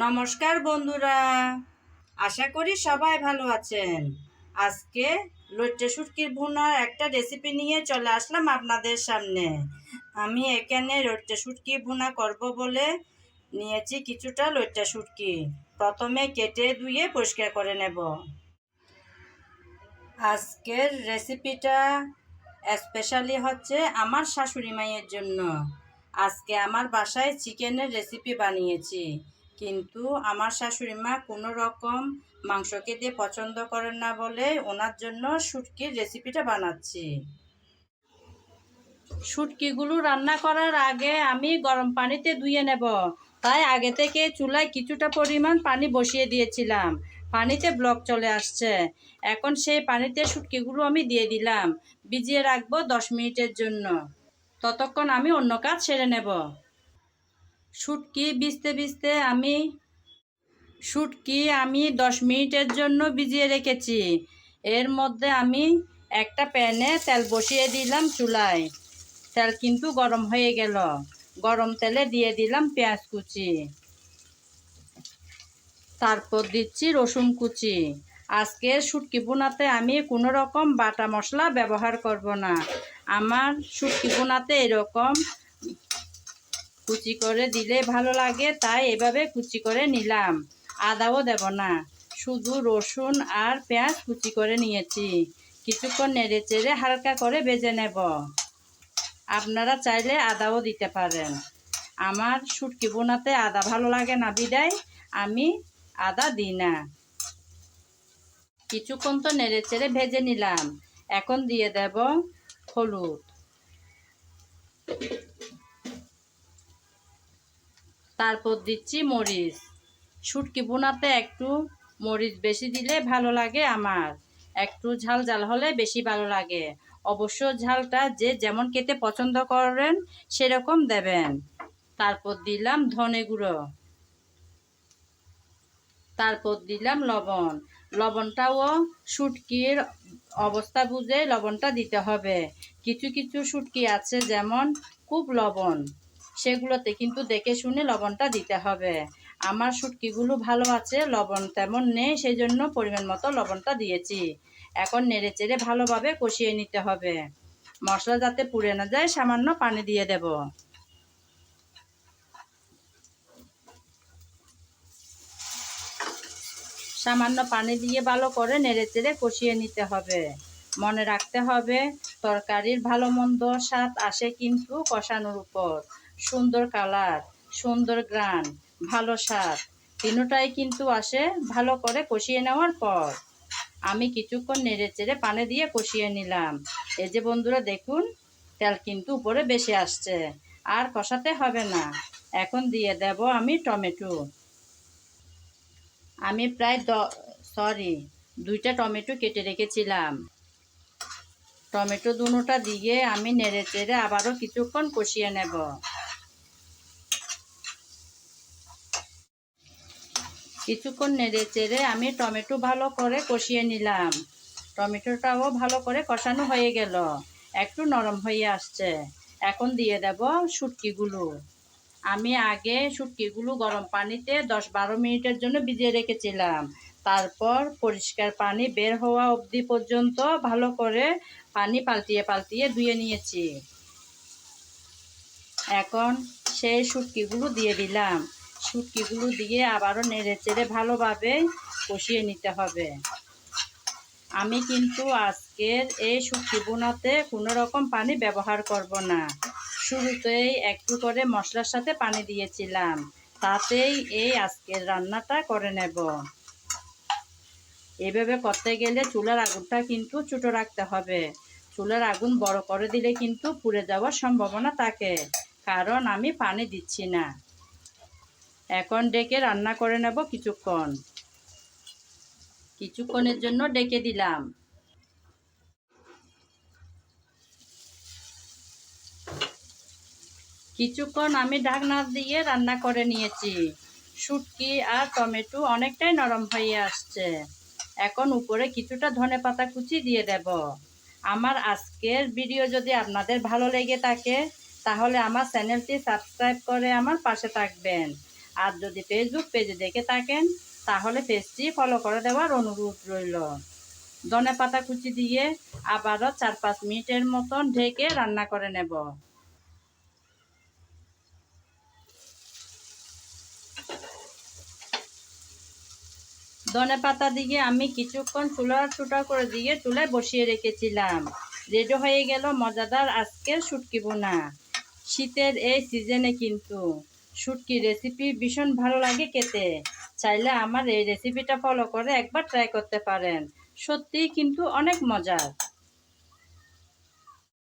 নমস্কার বন্ধুরা। আশা করি সবাই ভালো আছেন। আজকে লইট্টে শুটকির ভুনার একটা রেসিপি নিয়ে চলে আসলাম আপনাদের সামনে। আমি এখানে লইট্টে শুটকি ভুনা করব বলে নিয়েছি কিছুটা লইট্টে শুটকি। প্রথমে কেটে ধুয়ে পরিষ্কার করে নেব। আজকের রেসিপিটা স্পেশালি হচ্ছে আমার শাশুড়ি মায়ের জন্য। আজকে আমার বাসায় চিকেনের রেসিপি বানিয়েছি। কিন্তু আমার শাশুড়ি মা কোনো রকম মাংস খেতে পছন্দ করেন না বলে ওনার জন্য শুটকির রেসিপিটা বানাচ্ছি। শুটকিগুলো রান্না করার আগে আমি গরম পানিতে ধুয়ে নেব। তাই আগে থেকে চুলায় কিছুটা পরিমাণ পানি বসিয়ে দিয়েছিলাম। পানিতে ব্লক চলে আসছে। এখন সেই পানিতে শুটকিগুলো আমি দিয়ে দিলাম। ভিজিয়ে রাখব দশ মিনিটের জন্য। ততক্ষণ আমি অন্য কাজ সেরে নেব। শুটকি ভিজতে ভিজতে আমি, শুটকি আমি দশ মিনিটের জন্য ভিজিয়ে রেখেছি। এর মধ্যে আমি একটা প্যানে তেল বসিয়ে দিলাম চুলায়। তেল কিন্তু গরম হয়ে গেল। গরম তেলে দিয়ে দিলাম পেঁয়াজ কুচি। তারপর দিচ্ছি রসুন কুচি। আজকে শুটকি বোনাতে আমি কোনো রকম বাটা মশলা ব্যবহার করব না। আমার শুটকি বোনাতে এরকম কুচি করে দিলে ভালো লাগে, তাই এভাবে কুচি করে নিলাম। আদাও দেব না। শুধু রসুন আর পেঁয়াজ কুচি করে নিয়েছি। কিছুক্ষণ নেড়ে চেড়ে হালকা করে ভেজে নেব। আপনারা চাইলে আদাও দিতে পারেন। আমার শুটকি বোনাতে আদা ভালো লাগে না, বিদায়। আমি আদা দিই না। কিছুক্ষণ তো নেড়ে চেড়ে ভেজে নিলাম। এখন দিয়ে দেব হলুদ। তারপর দিচ্ছি মরিচ। শুটকি বোনাতে একটু মরিচ বেশি দিলে ভালো লাগে আমার। একটু ঝাল ঝাল হলে বেশি ভালো লাগে। অবশ্য ঝালটা যে যেমন খেতে পছন্দ করেন সেরকম দেবেন। তারপর দিলাম ধনে গুঁড়ো। তারপর দিলাম লবণ। লবণটাও শুটকির অবস্থা বুঝে লবণটা দিতে হবে। কিছু কিছু শুটকি আছে যেমন খুব লবণ। সেগুলোতে কিন্তু দেখে শুনে লবণটা দিতে হবে। আমার শুটকিগুলো ভালো আছে, লবণ তেমন নেই সেই জন্য পরিমাণ মতো লবণটা দিয়েছি। এখন নেড়ে চেড়ে ভালোভাবে কষিয়ে নিতে হবে। মশলা যাতে পুড়ে না যায়, সামান্য পানি দিয়ে দেব। সামান্য পানি দিয়ে ভালো করে নেড়ে চেড়ে কষিয়ে নিতে হবে। মনে রাখতে হবে, তরকারির ভালো মন্দ স্বাদ আসে কিন্তু কষানোর উপর। সুন্দর কালার, সুন্দর গ্রান, ভালো স্বাদ। তিনোটাই কিন্তু আসে ভালো করে কষিয়ে নেওয়ার পর। আমি কিছুক্ষণ নেড়ে চেড়ে পানে দিয়ে কষিয়ে নিলাম। এই যে বন্ধুরা, দেখুন, তেল কিন্তু উপরে বেশি আসছে। আর কষাতে হবে না। এখন দিয়ে দেব আমি টমেটো। আমি প্রায় দ সরি দুইটা টমেটো কেটে রেখেছিলাম। টমেটো দুটা দিয়ে আমি নেড়ে চেড়ে আবারও কিছুক্ষণ কষিয়ে নেব। কিছুক্ষণ নেড়ে চেড়ে আমি টমেটো ভালো করে কষিয়ে নিলাম। টমেটোটাও ভালো করে কষানো হয়ে গেল। একটু নরম হয়ে আসছে। এখন দিয়ে দেব শুটকিগুলো। আমি আগে শুটকিগুলো গরম পানিতে দশ বারো মিনিটের জন্য ভিজিয়ে রেখেছিলাম। তারপর পরিষ্কার পানি বের হওয়া অবধি পর্যন্ত ভালো করে পানি পাল্টিয়ে পাল্টিয়ে ধুয়ে নিয়েছি। এখন সেই শুটকিগুলো দিয়ে দিলাম। শুটকিগুলো দিয়ে আবারও নেড়ে চেড়ে ভালোভাবে কষিয়ে নিতে হবে। আমি কিন্তু আজকের এই শুটকি বোনাতে কোনো রকম পানি ব্যবহার করব না। শুরুতেই একটু করে মশলার সাথে পানি দিয়েছিলাম। তাতেই এই আজকের রান্নাটা করে নেব। এভাবে করতে গেলে চুলার আগুনটা কিন্তু ছোটো রাখতে হবে। চুলার আগুন বড় করে দিলে কিন্তু পুড়ে যাওয়ার সম্ভাবনা থাকে, কারণ আমি পানি দিচ্ছি না। এখন ডেকে রান্না করে নেব কিছুক্ষণ। কিছুক্ষণের জন্য ডেকে দিলাম। কিছুক্ষণ আমি ঢাকনা দিয়ে রান্না করে নিয়েছি। শুটকি আর টমেটো অনেকটাই নরম হয়ে আসছে। এখন উপরে কিছুটা ধনে পাতা কুচি দিয়ে দেব। আমার আজকের ভিডিও যদি আপনাদের ভালো লেগে থাকে, তাহলে আমার চ্যানেলটি সাবস্ক্রাইব করে আমার পাশে থাকবেন। আর যদি ফেসবুক পেজে দেখে থাকেন, তাহলে পেজটি ফলো করে দেওয়ার অনুরোধ রইল। ধনে পাতা কুচি দিয়ে আবারও চার পাঁচ মিনিটের মতন ঢেকে রান্না করে নেব। ধনে পাতা দিয়ে আমি কিছুক্ষণ চুলার চুটা করে দিয়ে চুলায় বসিয়ে রেখেছিলাম। রেডি হয়ে গেল মজাদার আজকে শুটকি বোনা। শীতের এই সিজনে কিন্তু শুটকি রেসিপি ভীষণ ভালো লাগে খেতে। চাইলে আমার এই রেসিপিটা ফলো করে একবার ট্রাই করতে পারেন। সত্যিই কিন্তু অনেক মজার।